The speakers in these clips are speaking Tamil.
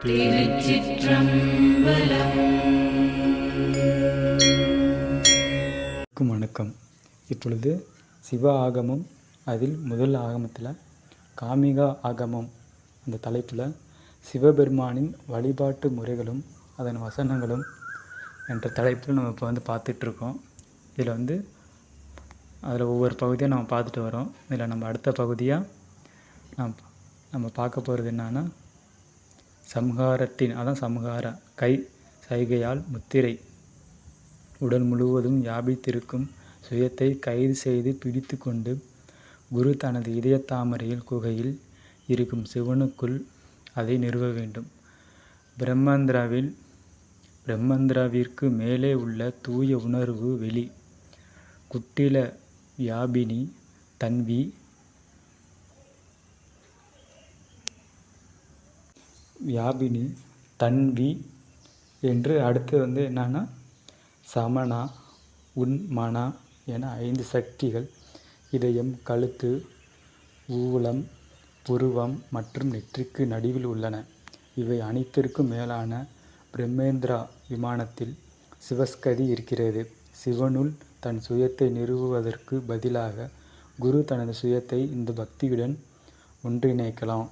திருச்சிற்றம்பலம் வணக்கம். இப்பொழுது சிவ ஆகமம் அதில் முதல் ஆகமத்தில் காமிகா ஆகமம் அந்த தலைப்பில் சிவபெருமானின் வழிபாட்டு முறைகளும் அதன் வசனங்களும் என்ற தலைப்பில் நம்ம இப்போ வந்து பார்த்துட்ருக்கோம். இதில் வந்து அதில் ஒவ்வொரு பகுதியாக நம்ம பார்த்துட்டு வரோம். இதில் நம்ம அடுத்த பகுதியாக நாம் நம்ம பார்க்க போகிறது என்னன்னா சம்ஹாரத்தின் அதான் சம்ஹார கை சைகையால் முத்திரை. உடல் முழுவதும் வியாபித்திருக்கும் சுயத்தை கைது செய்து பிடித்து கொண்டு குரு தனது இதய தாமரையில் குகையில் இருக்கும் சிவனுக்குள் அதை நிறுவ வேண்டும். பிரம்மந்திராவில் பிரம்மந்திராவிற்கு மேலே உள்ள தூய உணர்வு வெளி. குட்டில வியாபினி தன்வி வியாபினி தன்வி என்று அடுத்து வந்து என்னன்னா சமணா உன்மனா என ஐந்து சக்திகள். இதயம் கழுத்து ஊலம் புருவம் மற்றும் நெற்றிக்கு நடுவில் உள்ளன. இவை அனைத்திற்கும் மேலான பிரம்மேந்திரா விமானத்தில் சிவஸ்கதி இருக்கிறது. சிவனுள் தன் சுயத்தை நிறுவுவதற்கு பதிலாக குரு தனது சுயத்தை இந்த பக்தியுடன் ஒன்றிணைக்கலாம்.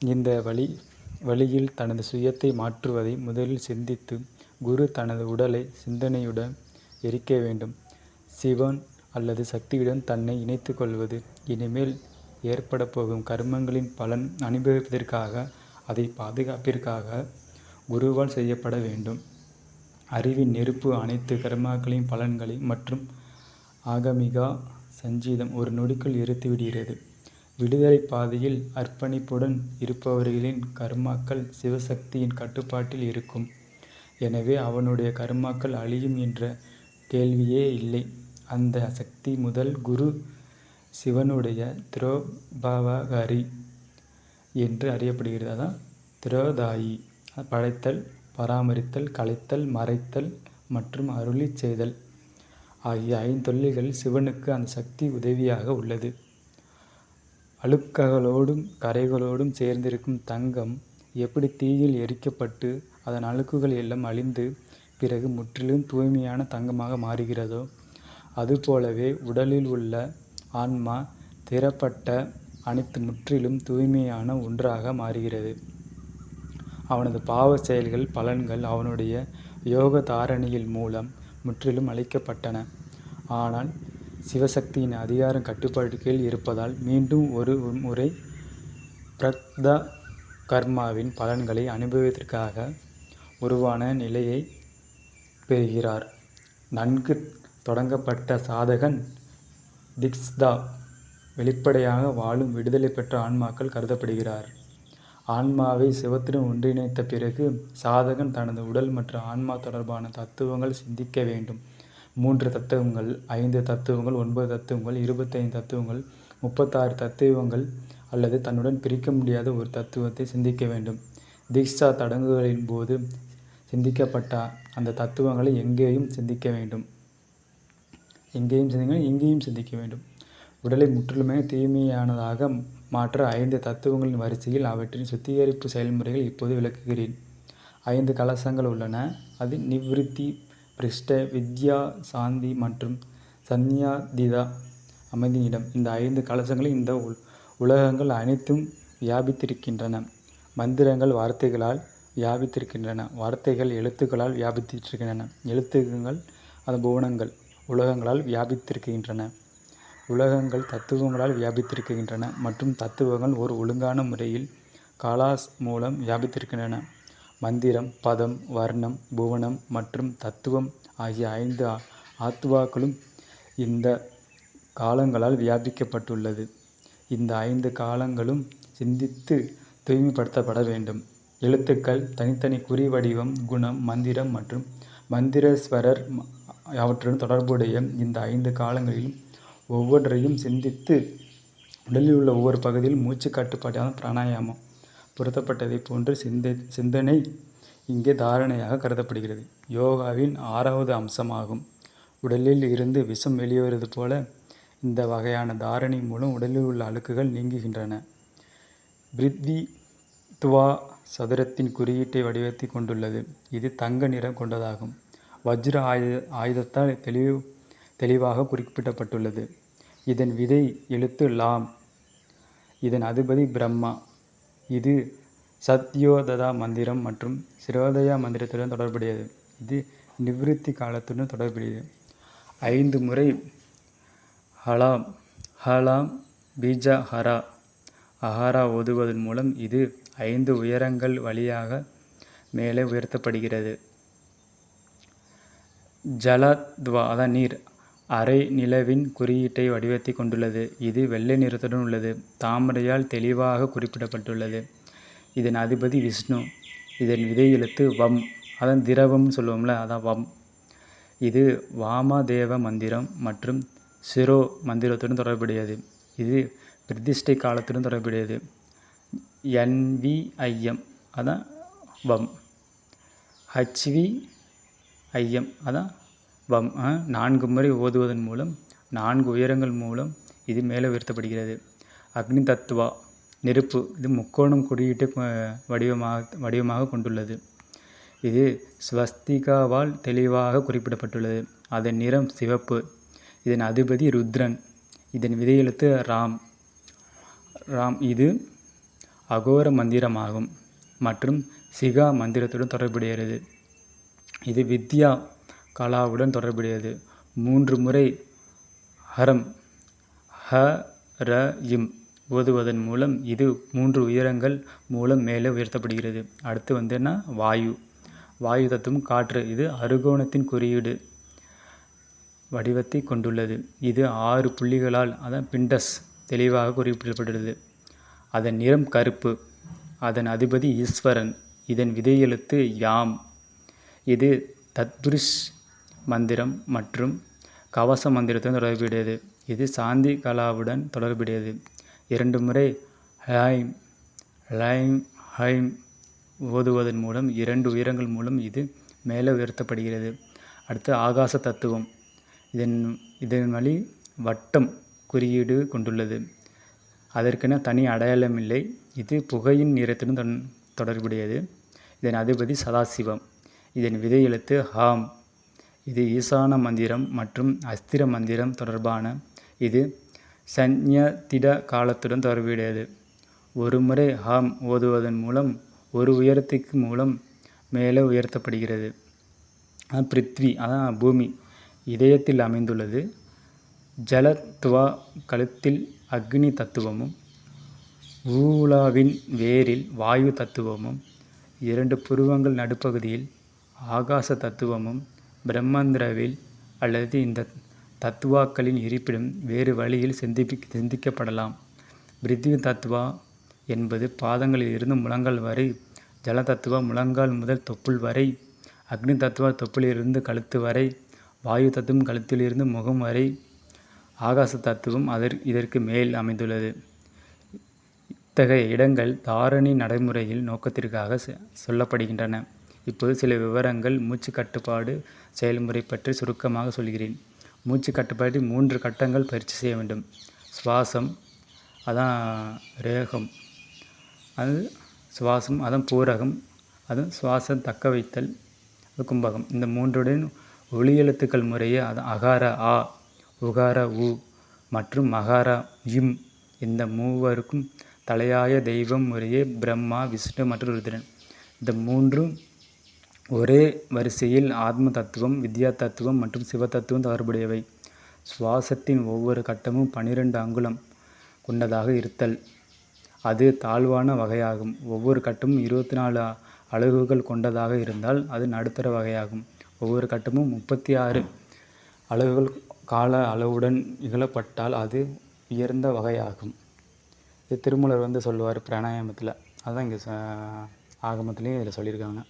இந்த வழி வழியில் தனது சுயத்தை மாற்றுவதை முதலில் சிந்தித்து குரு தனது உடலை சிந்தனையுடன் எரிக்க வேண்டும். சிவன் அல்லது சக்தியுடன் தன்னை இணைத்து கொள்வது இனிமேல் ஏற்பட போகும் கர்மங்களின் பலன் அனுபவிப்பதற்காக அதை பாதுகாப்பிற்காக குருவால் செய்யப்பட வேண்டும். அறிவின் நெருப்பு அனைத்து கர்மாக்களின் பலன்களை மற்றும் ஆகமிகா சஞ்சீதம் ஒரு நொடிக்குள் எரித்து விடுகிறது விடுதலை பாதையில் அர்ப்பணிப்புடன் இருப்பவர்களின் கர்மாக்கள் சிவசக்தியின் கட்டுப்பாட்டில் இருக்கும். எனவே அவனுடைய கர்மாக்கள் அழியும் என்ற கேள்வியே இல்லை. அந்த சக்தி முதல் குரு சிவனுடைய திரோபாவகாரி என்று அறியப்படுகிறது. அதான் திரோதாயி. படைத்தல் பராமரித்தல் கலைத்தல் மறைத்தல் மற்றும் அருளி செய்தல் ஆகிய ஐந்தொழில்களில் சிவனுக்கு அந்த சக்தி உதவியாக உள்ளது. அழுக்குகளோடும் கரைகளோடும் சேர்ந்திருக்கும் தங்கம் எப்படி தீயில் எரிக்கப்பட்டு அதன் அழுக்குகள் எல்லாம் அழிந்து பிறகு முற்றிலும் தூய்மையான தங்கமாக மாறுகிறதோ அதுபோலவே உடலில் உள்ள ஆன்மா திறப்பட்ட அனைத்து முற்றிலும் தூய்மையான ஒன்றாக மாறுகிறது. அவனது பாவ செயல்கள் பலன்கள் அவனுடைய யோக தாரணியில் மூலம் முற்றிலும் அழிக்கப்பட்டன. ஆனால் சிவசக்தியின் அதிகாரம் கட்டுப்பாட்டு கீழ் இருப்பதால் மீண்டும் ஒரு முறை பிரக்தா கர்மாவின் பலன்களை அனுபவிப்பதற்காக உருவான நிலையை பெறுகிறார். நன்கு தொடங்கப்பட்ட சாதகன் திக்ஸ்தா வெளிப்படையாக வாழும் விடுதலை பெற்ற ஆன்மாக்கள் கருதப்படுகிறார். ஆன்மாவை சிவத்துடன் ஒன்றிணைத்த பிறகு சாதகன் தனது உடல் மற்றும் ஆன்மா தொடர்பான தத்துவங்கள் சிந்திக்க வேண்டும். மூன்று தத்துவங்கள் ஐந்து தத்துவங்கள் ஒன்பது தத்துவங்கள் இருபத்தைந்து தத்துவங்கள் முப்பத்தாறு தத்துவங்கள் அல்லது தன்னுடன் பிரிக்க முடியாத ஒரு தத்துவத்தை சிந்திக்க வேண்டும். தீக்ஷா தடங்குகளின் போது சிந்திக்கப்பட்ட அந்த தத்துவங்களை எங்கேயும் சிந்திக்க வேண்டும். எங்கேயும் சிந்திக்க எங்கேயும் சிந்திக்க வேண்டும். உடலை முற்றிலுமே தூய்மையானதாக மாற்ற ஐந்து தத்துவங்களின் வரிசையில் அவற்றின் சுத்திகரிப்பு செயல்முறைகள் இப்போது விளக்குகிறேன். ஐந்து கலசங்கள் உள்ளன. அது நிவிருத்தி பிரிஷ்ட வித்யா சாந்தி மற்றும் சந்நியாதிதா அமைதியிடம் இந்த ஐந்து கலசங்களில் இந்த உலகங்கள் அனைத்தும் வியாபித்திருக்கின்றன. மந்திரங்கள் வார்த்தைகளால் வியாபித்திருக்கின்றன. வார்த்தைகள் எழுத்துக்களால் வியாபித்திருக்கின்றன. எழுத்துக்கள் அது புவனங்கள் உலகங்களால் வியாபித்திருக்கின்றன. உலகங்கள் தத்துவங்களால் வியாபித்திருக்கின்றன மற்றும் தத்துவங்கள் ஒரு ஒழுங்கான முறையில் காலாஸ் மூலம் வியாபித்திருக்கின்றன. மந்திரம் பதம் வர்ணம் புவனம் மற்றும் தத்துவம் ஆகிய ஐந்து ஆத்வாக்களும் இந்த காலங்களால் வியாபிக்கப்பட்டுள்ளது. இந்த ஐந்து காலங்களும் சிந்தித்து தூய்மைப்படுத்தப்பட வேண்டும். எழுத்துக்கள் தனித்தனி குறி வடிவம் குணம் மந்திரம் மற்றும் மந்திரஸ்வரர் அவற்றுடன் தொடர்புடைய இந்த ஐந்து காலங்களிலும் ஒவ்வொன்றையும் சிந்தித்து உடலில் உள்ள ஒவ்வொரு பகுதியிலும் மூச்சு கட்டுப்பாட்டான பிராணாயாமம் பொருத்தப்பட்டதைப் போன்று சிந்தை சிந்தனை இங்கே தாரணையாக கருதப்படுகிறது. யோகாவின் ஆறாவது அம்சமாகும். உடலில் இருந்து விஷம் வெளியேறுவது போல இந்த வகையான தாரணை மூலம் உடலில் உள்ள அழுக்குகள் நீங்குகின்றன. பிரித்வி துவா சதுரத்தின் குறியீட்டை வடிவத்தை கொண்டுள்ளது. இது தங்க நிறம் கொண்டதாகும். வஜ்ர ஆயுத ஆயுதத்தால் தெளிவு தெளிவாக குறிப்பிடப்பட்டுள்ளது. இதன் விதை எழுத்து லாம். இதன் அதிபதி பிரம்மா. இது சத்யோததா மந்திரம் மற்றும் சிரோதயா மந்திரத்துடன் தொடர்புடையது. இது நிவிருத்தி காலத்துடன் தொடர்புடையது. ஐந்து முறை ஹலாம் ஹலாம் பீஜா ஹரா அஹாரா ஓதுவதன் மூலம் இது ஐந்து உயரங்கள் வழியாக மேலே உயர்த்தப்படுகிறது. ஜலத்வா அதான் நீர் அரை நிலவின் குறியீட்டை வடிவத்தை கொண்டுள்ளது. இது வெள்ளை நிறத்துடன் உள்ளது. தாமரையால் தெளிவாக குறிப்பிடப்பட்டுள்ளது. இதன் அதிபதி விஷ்ணு. இதன் விதை எழுத்து வம். அதான் திரவம்னு சொல்லுவோம்ல அதான் வம். இது வாமதேவ மந்திரம் மற்றும் சிரோ மந்திரத்துடன் தொடர்புடையது. இது பிரதிஷ்டை காலத்துடன் தொடர்புடையது. என்விஐஎம் அதான் வம். ஹச்வி ஐஎம் அதான் வம் நான்கு முறை ஓதுவதன் மூலம் நான்கு உயரங்கள் மூலம் இது மேலே உயர்த்தப்படுகிறது. அக்னி தத்துவா நெருப்பு இது முக்கோணம் குறியீட்டு வடிவமாக வடிவமாக கொண்டுள்ளது. இது ஸ்வஸ்திகாவால் தெளிவாக குறிப்பிடப்பட்டுள்ளது. அதன் நிறம் சிவப்பு. இதன் அதிபதி ருத்ரன். இதன் விதையெழுத்து ராம். ராம் இது அகோர மந்திரமாகும் மற்றும் சிகா மந்திரத்துடன் தொடர்புடையது. இது வித்யா கலாவுடன் தொடர்புடையது. மூன்று முறை ஹரம் ஹ ர இம் ஓதுவதன் மூலம் இது மூன்று உயரங்கள் மூலம் மேலே உயர்த்தப்படுகிறது. அடுத்து வந்துன்னா வாயு. வாயு தத்துவம் காற்று. இது அருகோணத்தின் குறியீடு வடிவத்தை கொண்டுள்ளது. இது ஆறு புள்ளிகளால் அதான் பிண்டஸ் தெளிவாக குறிப்பிடப்படுகிறது. அதன் நிறம் கருப்பு. அதன் அதிபதி ஈஸ்வரன். இதன் விதையெழுத்து யாம். இது தத்புரிஷ் மந்திரம் மற்றும் கவச மந்திரத்துடன் தொடர்புடையது. இது சாந்தி கலாவுடன் தொடர்புடையது. இரண்டு முறை ஹைம் லைம் ஹைம் ஓதுவதன் மூலம் இரண்டு உயரங்கள் மூலம் இது மேலே உயர்த்தப்படுகிறது. அடுத்து ஆகாச தத்துவம். இதன் இதன் வழி வட்டம் குறியீடு கொண்டுள்ளது. அதற்கென தனி அடையாளம் இல்லை. இது புகையின் நிறத்துடன் தொடர்புடையது. இதன் அதிபதி சதாசிவம். இதன் விதை எழுத்து ஹாம். இது ஈசான மந்திரம் மற்றும் அஸ்திர மந்திரம் தொடர்பான இது சந்யதிட காலத்துடன் தொடர்புடையது. ஒரு முறை ஹாம் ஓதுவதன் மூலம் ஒரு உயரத்துக்கு மூலம் மேலே உயர்த்தப்படுகிறது. பிருத்வி அதான் பூமி இதயத்தில் அமைந்துள்ளது. ஜலத்வா கழுத்தில் அக்னி தத்துவமும் ஊலாவின் வேரில் வாயு தத்துவமும் இரண்டு புருவங்கள் நடுப்பகுதியில் ஆகாச தத்துவமும் பிரம்மாந்திராவில் அல்லது இந்த தத்துவாக்களின் இருப்பிடம் வேறு வழியில் சிந்திப்பி சிந்திக்கப்படலாம். பிரித்வி தத்துவா என்பது பாதங்களில் இருந்து முழங்கால் வரை ஜல தத்துவா முழங்கால் முதல் தொப்புள் வரை அக்னி தத்துவா தொப்புளிலிருந்து கழுத்து வரை வாயு தத்துவம் கழுத்திலிருந்து முகம் வரை ஆகாச தத்துவம் அதற் இதற்கு மேல் அமைந்துள்ளது. இத்தகைய இடங்கள் தாரணி நடைமுறையில் நோக்கத்திற்காக சொல்லப்படுகின்றன. இப்போது சில விவரங்கள் மூச்சு கட்டுப்பாடு செயல்முறை பற்றி சுருக்கமாக சொல்கிறேன். மூச்சு கட்டுப்பாட்டில் மூன்று கட்டங்கள் பயிற்சி செய்ய வேண்டும். சுவாசம் அதான் ரேகம். அது சுவாசம் அதான் பூரகம். அதுவும் சுவாசம் தக்க வைத்தல் அது கும்பகம். இந்த மூன்றுடன் ஒளி எழுத்துக்கள் முறையே அது அகார ஆ உகார உ மற்றும் மகாரா இம். இந்த மூவருக்கும் தலையாய தெய்வம் முறையே பிரம்மா விஷ்ணு மற்றும் ருத்ரன். இந்த மூன்றும் ஒரே வரிசையில் ஆத்ம தத்துவம் வித்யா தத்துவம் மற்றும் சிவ தத்துவம் தொடர்புடையவை. சுவாசத்தின் ஒவ்வொரு கட்டமும் பனிரெண்டு அங்குலம் கொண்டதாக இருத்தல். அது தாழ்வான வகையாகும். ஒவ்வொரு கட்டமும் இருபத்தி நாலு அலகுகள் கொண்டதாக இருந்தால் அது நடுத்தர வகையாகும். ஒவ்வொரு கட்டமும் முப்பத்தி ஆறு அலகுகள் கால அளவுடன் இகழப்பட்டால் அது உயர்ந்த வகையாகும். இது திருமூலர் வந்து சொல்லுவார் பிராணாயாமத்தில். அதுதான் இங்கே ச ஆகமத்துலேயும் இதில் சொல்லியிருக்காங்க.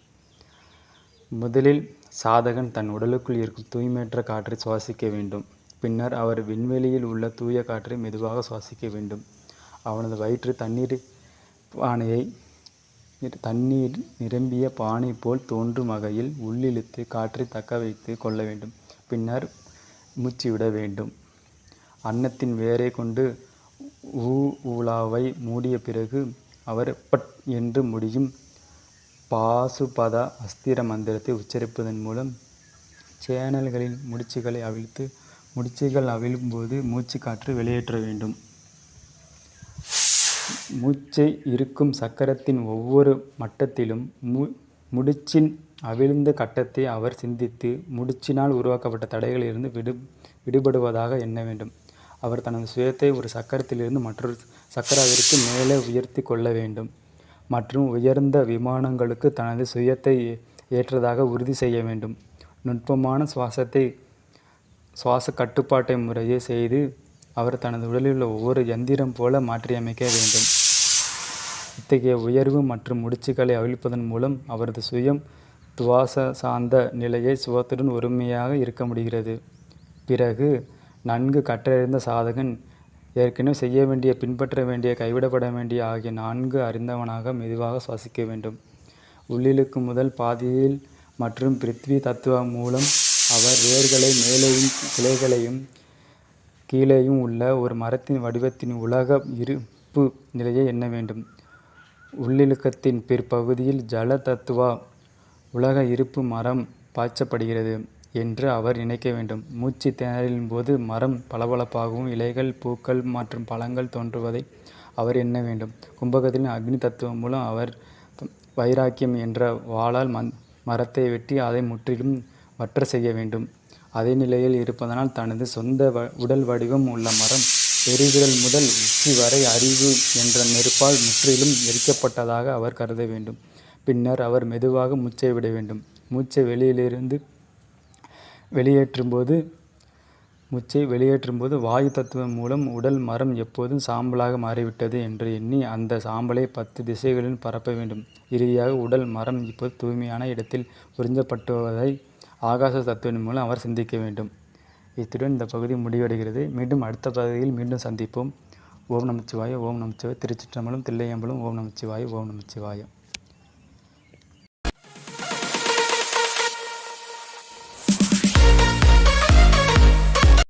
முதலில் சாதகன் தன் உடலுக்குள் இருக்கும் தூய்மையற்ற காற்றை சுவாசிக்க வேண்டும். பின்னர் அவர் விண்வெளியில் உள்ள தூய காற்றை மெதுவாக சுவாசிக்க வேண்டும். அவனது வயிற்று தண்ணீர் பானையை தண்ணீர் நிரம்பிய பானை போல் தோன்றும் வகையில் உள்ளிழுத்து காற்றை தக்க வைத்து கொள்ள வேண்டும். பின்னர் மூச்சுவிட வேண்டும். அன்னத்தின் வேரை கொண்டு ஊ ஊலாவை மூடிய பிறகு அவர் பட் என்று முடியும். பாசுபத அஸ்திர மந்திரத்தை உச்சரிப்பதன் மூலம் சேனல்களின் முடிச்சுகளை அவிழ்த்து முடிச்சுகள் அவிழும்போது மூச்சுக்காற்று வெளியேற்ற வேண்டும். மூச்சை இருக்கும் சக்கரத்தின் ஒவ்வொரு மட்டத்திலும் மு முடிச்சின் அவிழ்ந்த கட்டத்தை அவர் சிந்தித்து முடிச்சினால் உருவாக்கப்பட்ட தடைகளிலிருந்து விடு விடுபடுவதாக எண்ண வேண்டும். அவர் தனது சுயத்தை ஒரு சக்கரத்திலிருந்து மற்றொரு சக்கரத்திற்கு மேலே உயர்த்தி கொள்ள வேண்டும். மற்றும் உயர்ந்த விமானங்களுக்கு தனது சுயத்தை ஏற்றதாக உறுதி செய்ய வேண்டும். நுட்பமான சுவாசத்தை சுவாச கட்டுப்பாட்டை முறையை செய்து அவர் தனது உடலில் உள்ள ஒவ்வொரு எந்திரம் போல மாற்றியமைக்க வேண்டும். இத்தகைய உயர்வு மற்றும் முடிச்சுகளை அவிழ்ப்பதன் மூலம் அவரது சுயம் துவாச சார்ந்த நிலையை சுகத்துடன் ஒருமையாக இருக்க முடிகிறது. பிறகு நன்கு கற்றறிந்த சாதகன் ஏற்கனவே செய்ய வேண்டிய பின்பற்ற வேண்டிய கைவிடப்பட வேண்டிய ஆகிய நான்கு அறிந்தவனாக மெதுவாக சுவாசிக்க வேண்டும். உள்ளிழுக்கு முதல் பாதியில் மற்றும் பிருத்வி தத்துவம் மூலம் அவர் வேர்களை மேலேயும் கிளைகளையும் கீழேயும் உள்ள ஒரு மரத்தின் வடிவத்தின் உலக இருப்பு நிலையை எண்ண வேண்டும். உள்ளிழுக்கத்தின் பிற்பகுதியில் ஜல தத்துவா உலக இருப்பு மரம் பாய்ச்சப்படுகிறது. என்று அவர் நினைக்க வேண்டும். மூச்சு திணறலின் போது மரம் பளபளப்பாகவும் இலைகள் பூக்கள் மற்றும் பழங்கள் தோன்றுவதை அவர் எண்ண வேண்டும். கும்பகத்தின் அக்னி தத்துவம் மூலம் அவர் வைராக்கியம் என்ற வாளால் மந் மரத்தை வெட்டி அதை முற்றிலும் வற்ற செய்ய வேண்டும். அதே நிலையில் இருப்பதனால் தனது சொந்த வ உடல் வடிவம் உள்ள மரம் பெருவிரல் முதல் உச்சி வரை அறிவு என்ற நெருப்பால் முற்றிலும் எரிக்கப்பட்டதாக அவர் கருத வேண்டும். பின்னர் அவர் மெதுவாக மூச்சை விட வேண்டும். மூச்சை வெளியிலிருந்து வெளியேற்றும்போது மூச்சை வெளியேற்றும்போது வாயு தத்துவம் மூலம் உடல் மரம் எப்போதும் சாம்பலாக மாறிவிட்டது என்று எண்ணி அந்த சாம்பலை பத்து திசைகளில் பரப்ப வேண்டும். இறுதியாக உடல் மரம் இப்போது தூய்மையான இடத்தில் உறிஞ்சப்பட்டுவதை ஆகாச தத்துவின் மூலம் அவர் சிந்திக்க வேண்டும். இத்துடன் இந்த பகுதி முடிவடைகிறது. மீண்டும் அடுத்த பகுதியில் மீண்டும் சந்திப்போம். ஓம் நமச்சிவாய ஓம் நமச்சிவாய. திருச்சிற்றம்பலம் தில்லையம்பலம் ஓம் நமச்சிவாய ஓம் நமச்சிவாயம்